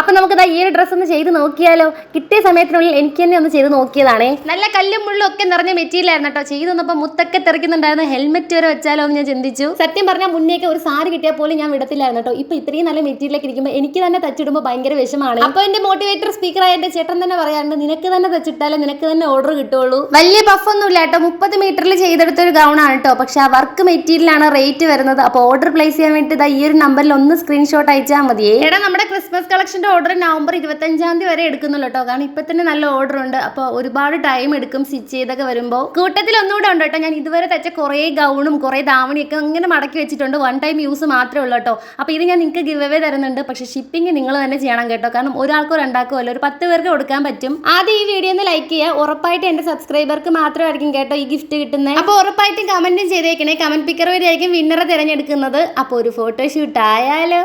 അപ്പൊ നമുക്ക് ഈ ഒരു ഡ്രസ്സ് ഒന്ന് ചെയ്ത് നോക്കിയാലോ? കിട്ടിയ സമയത്തിനുള്ളിൽ എനിക്ക് തന്നെ ഒന്ന് ചെയ്ത് നോക്കിയതാണേ. നല്ല കല്ലും മുള്ളും ഒക്കെ നിറഞ്ഞ മെറ്റീരിയൽ ആയിരുന്നു കേട്ടോ. ചെയ്ത് വന്നപ്പോൾ മുത്തൊക്കെ തെറിക്കുന്നുണ്ടായിരുന്നു. ഹെൽമെറ്റ് വരെ വെച്ചാലോ എന്ന് ഞാൻ ചിന്തിച്ചു. സത്യം പറഞ്ഞാൽ മുന്നേക്ക് ഒരു സാരി കിട്ടിയാൽ പോലും ഞാൻ വിടത്തില്ലായിരുന്നു കേട്ടോ. ഇപ്പൊ ഇത്രയും നല്ല മെറ്റീരിയലൊക്കെ ഇരിക്കുമ്പോൾ എനിക്ക് തന്നെ തച്ചിടുമ്പോൾ ഭയങ്കര വിഷമാണ്. അപ്പൊ എന്റെ മോട്ടിവേറ്റർ സ്പീക്കർ ആയ എന്റെ ചേട്ടൻ തന്നെ പറയാറുണ്ട് നിനക്ക് തന്നെ തച്ചിട്ടാലേ നിനക്ക് തന്നെ ഓർഡർ കിട്ടുള്ളൂ. വലിയ പഫ് ഒന്നും ഇല്ല കേട്ടോ. മുപ്പത് മീറ്ററിൽ ചെയ്തെടുത്ത ഒരു ഗൗൺ ആണ് കേട്ടോ. പക്ഷെ ആ വർക്ക് മെറ്റീരിയലാണ് റേറ്റ് വരുന്നത്. അപ്പോൾ ഓർഡർ പ്ലേസ് ചെയ്യാൻ വേണ്ടി ഈ ഒരു നമ്പറിൽ ഒന്ന് സ്ക്രീൻഷോട്ട് അയച്ചാൽ മതിയേ. എടാ നമ്മുടെ ക്രിസ്മസ് കളക്ഷന്റെ ഓർഡർ നവംബർ ഇരുപത്തഞ്ചാം തീയതി വരെ എടുക്കുന്നുള്ളൂ കേട്ടോ. കാരണം ഇപ്പൊ തന്നെ നല്ല ഓർഡർ ഉണ്ട്. അപ്പോൾ ഒരുപാട് ടൈം എടുക്കും സ്റ്റിച്ച് ചെയ്തൊക്കെ വരുമ്പോൾ കൂട്ടത്തിൽ ഒന്നുകൂടെ ഉണ്ട് കേട്ടോ. ഞാൻ ഇതുവരെ തച്ച കുറേ ഗൗണും കുറേ ദാവണിയൊക്കെ അങ്ങനെ മടക്കി വെച്ചിട്ടുണ്ട്. വൺ ടൈം യൂസ് മാത്രമേ ഉള്ളൂ കേട്ടോ. അപ്പോൾ ഇത് ഞാൻ നിങ്ങൾക്ക് ഗിവ് അവേ തരുന്നുണ്ട്. പക്ഷെ ഷിപ്പിംഗ് നിങ്ങൾ തന്നെ ചെയ്യണം കേട്ടോ. കാരണം ഒരാൾക്കോ രണ്ടാൾക്കോ അല്ല ഒരു പത്ത് പേർക്ക് കൊടുക്കാൻ പറ്റും. ആദ്യം ഈ വീഡിയോ ഒന്ന് ലൈക്ക് ചെയ്യുക. ഉറപ്പായിട്ട് എന്റെ സബ്സ്ക്രൈബർക്ക് മാത്രമായിരിക്കും കേട്ടോ ഈ ഗിഫ്റ്റ് കിട്ടുന്നത് അപ്പോൾ ഉറപ്പായിട്ടും കമന്റും ചെയ്തേക്കണേ. കമന്റ് പിക്കർ വരെയായിരിക്കും വിന്നറെ തിരഞ്ഞെടുക്കുന്നത്. അപ്പോൾ ഒരു ഫോട്ടോഷൂട്ട് ആയാലോ.